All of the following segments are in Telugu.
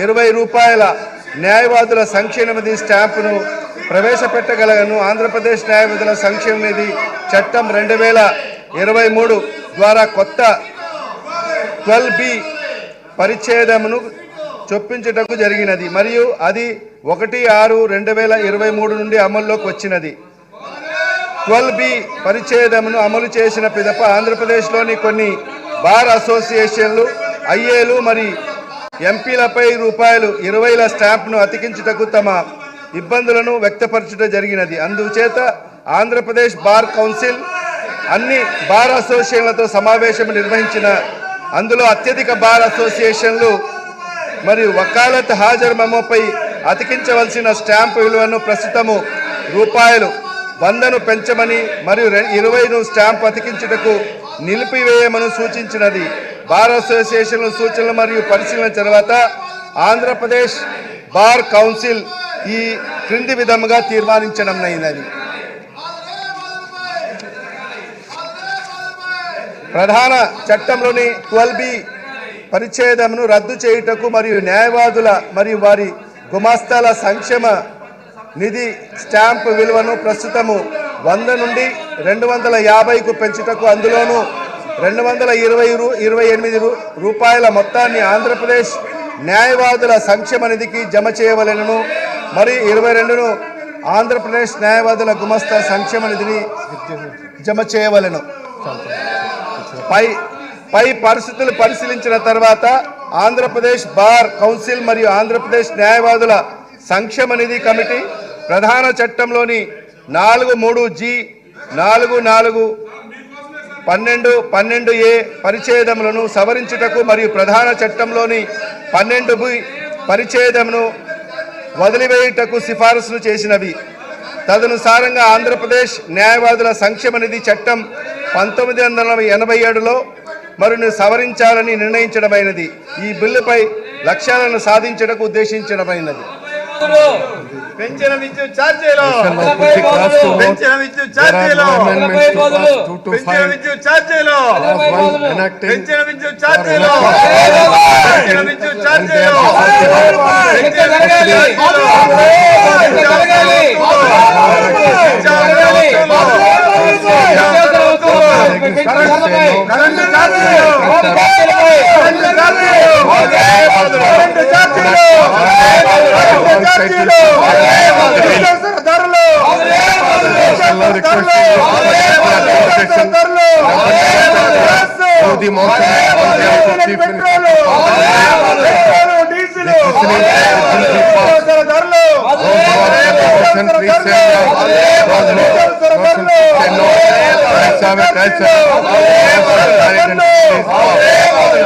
ఇరవై రూపాయల న్యాయవాదుల సంక్షేమ నిధి స్టాంపును ప్రవేశపెట్టగలగను ఆంధ్రప్రదేశ్ న్యాయవాదుల సంక్షేమ నిధి చట్టం రెండు వేల ఇరవై మూడు ద్వారా కొత్త ట్వెల్వ్ బి పరిచ్ఛేదమును చొప్పించుటకు జరిగినది. మరియు అది ఒకటి ఆరు రెండు వేల ఇరవై మూడు నుండి అమల్లోకి వచ్చినది. ట్వెల్వ్ బి పరిచ్ఛేదమును అమలు చేసిన పిదప ఆంధ్రప్రదేశ్లోని కొన్ని బార్ అసోసియేషన్లు ఐఏలు మరియు ఎంపీలపై రూపాయలు ఇరవైల స్టాంప్ను అతికించుటకు తమ ఇబ్బందులను వ్యక్తపరచుట జరిగినది. అందుచేత ఆంధ్రప్రదేశ్ బార్ కౌన్సిల్ అన్ని బార్ అసోసియేషన్లతో సమావేశం నిర్వహించిన అందులో అత్యధిక బార్ అసోసియేషన్లు మరియు వకాలత్ హాజరు మెమోపై అతికించవలసిన స్టాంపు విలువను ప్రస్తుతము రూపాయలు వందను పెంచమని మరియు రె- ఇరవైను స్టాంపు అతికించుటకు నిలిపివేయమని సూచించినది. బార్ అసోసియేషన్ల సూచనలు మరియు పరిశీలన తర్వాత ఆంధ్రప్రదేశ్ బార్ కౌన్సిల్ ఈ క్రింది విధముగా తీర్మానించడం అయినది ప్రధాన చట్టంలోని ట్వెల్వ్ బి పరిచ్ఛేదమును రద్దు చేయుటకు మరియు న్యాయవాదుల మరియు వారి గుమాస్తాల సంక్షేమ నిధి స్టాంపు విలువను ప్రస్తుతము వంద నుండి రెండు వందల యాభైకు పెంచుటకు అందులోనూ రెండు వందల ఇరవై ఇరవై ఎనిమిది రూపాయల మొత్తాన్ని ఆంధ్రప్రదేశ్ న్యాయవాదుల సంక్షేమ నిధికి జమ చేయవలెనను మరి ఇరవై రెండును ఆంధ్రప్రదేశ్ న్యాయవాదుల గుమస్తా సంక్షేమ నిధిని జమ చేయవలెను. పై పై పరిస్థితులు పరిశీలించిన తర్వాత ఆంధ్రప్రదేశ్ బార్ కౌన్సిల్ మరియు ఆంధ్రప్రదేశ్ న్యాయవాదుల సంక్షేమ నిధి కమిటీ ప్రధాన చట్టంలోని నాలుగు మూడు జి నాలుగు నాలుగు పన్నెండు పన్నెండు ఏ పరిచ్ఛేదములను సవరించుటకు మరియు ప్రధాన చట్టంలోని పన్నెండు బి పరిచ్ఛేదమును వదిలివేయుటకు సిఫారసులు చేసినవి. తదనుసారంగా ఆంధ్రప్రదేశ్ న్యాయవాదుల సంక్షేమ నిధి చట్టం పంతొమ్మిది వందల ఎనభై ఏడులో మరిని సవరించాలని నిర్ణయించడమైనది. ఈ బిల్లుపై లక్ష్యాలను సాధించడానికి ఉద్దేశించడమైనది. పెంచిన విద్యుత్ ఛార్జీలు. పెంచిన విద్యుత్ ఛార్జీలు పెంచిన. విద్యుత్ ఛార్జీలు. పెంచిన విద్యుత్ ఛార్జీలు. పెంచిన విద్యుత్ ఛార్జీలు కరెంటు ఛార్జీలు కరెంటు ఛార్జీలు కరెంటు ఛార్జీలు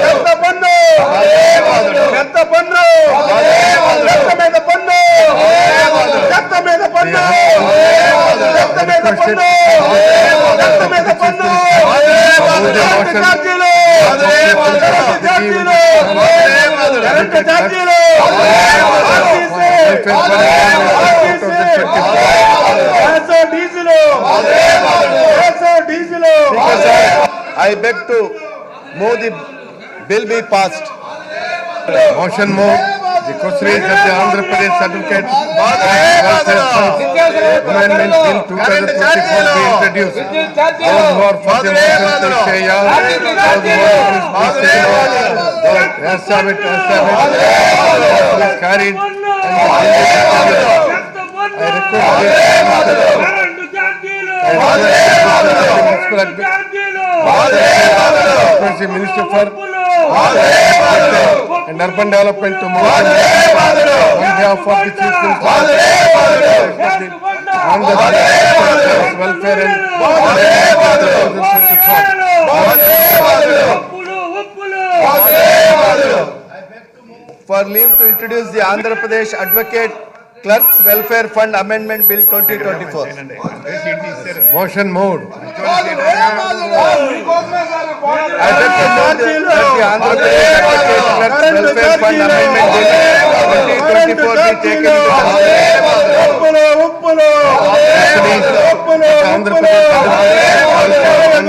చెత్త పన్ను చెత్త పన్ను చెత్త మీద పన్ను చెత్త మీద పన్ను చెత్త మీద పన్ను మీద పన్ను ఛార్జీలు ఛార్జీలు కరెంటు ఛార్జీలు RTC gas diesel gas diesel I beg to move the bill be passed Motion moved. The question is that the Andhra Pradesh Advocate Welfare Fund Amendment Bill 2024 be introduced. Those who are for the motion please say yes. Those who are against please say no. Yes, sir, it, yes, sir. Please carry it. I request this. Request the Minister for and urban development to move on behalf of the Chief Minister on the welfare and for leave to introduce the Andhra Pradesh Advocate Clerks Welfare Fund Amendment Bill 2024. Motion moved. I the- that the Andhra Pradesh Advocate Clerks Welfare Fund Amendment Bill 2024 be taken into consideration. Andhra Pradesh Advocate Welfare Fund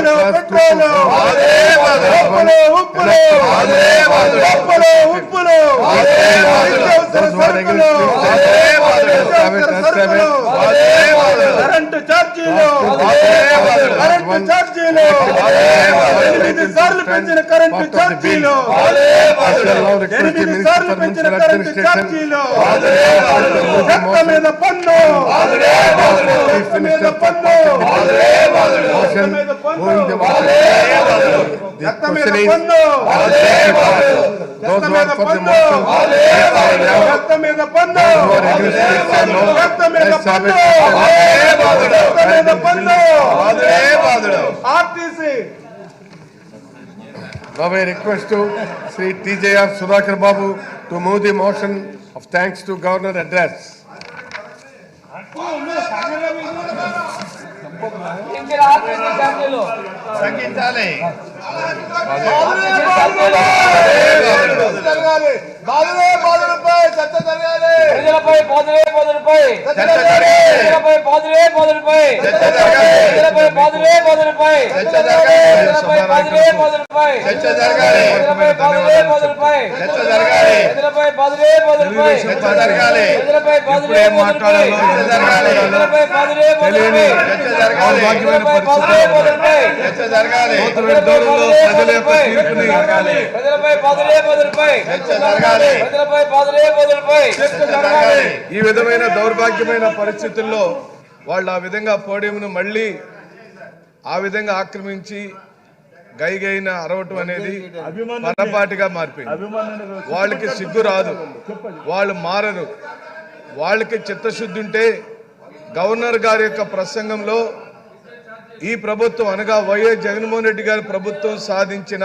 ఉప్పులు పెట్రోలు ఉప్పులు పెంచిన కరెంటు ఛార్జీలు. పెంచిన కరెంటు ఛార్జీలు. పన్ను. పన్ను. జగన్ గోవింద బాబాయ్ request Shri TJR Sudhakar Babu to move the motion of thanks to governor address తగ్గించాలి బాధలే బాధలు ప్రజలపై బాధలే బాధలపై చర్చ జరగాలి. ప్రజలపై బాధలే బాధలపై చర్చ జరగాలి. ప్రజలపై బాధలే బాధలపై చర్చ జరగాలి. ప్రజలపై బాధలే బాధలపై చర్చ జరగాలి. ప్రజలపై బాధలే బాధలపై చర్చ జరగాలి. ప్రజలపై బాధలే బాధలపై. ప్రజలపై బాధలే బాధలపై. ప్రజలపై బాధలే బాధలపై. ప్రజలపై బాధలే బాధలపై ప్రజలపై బాధలే బాధలపై. ప్రజలపై బాధలే బాధలపై ఈ విధమైన దౌర్భాగ్యమైన పరిస్థితుల్లో వాళ్ళు ఆ విధంగా పోడియంను మళ్ళీ ఆ విధంగా ఆక్రమించి గైగైన అరవటం అనేది పొరపాటుగా మారిపోయింది. వాళ్ళకి సిగ్గు రాదు. వాళ్ళు మారరు. వాళ్ళకి చిత్తశుద్ధి ఉంటే గవర్నర్ గారి యొక్క ప్రసంగంలో ఈ ప్రభుత్వం అనగా వైఎస్ జగన్మోహన్ రెడ్డి గారి ప్రభుత్వం సాధించిన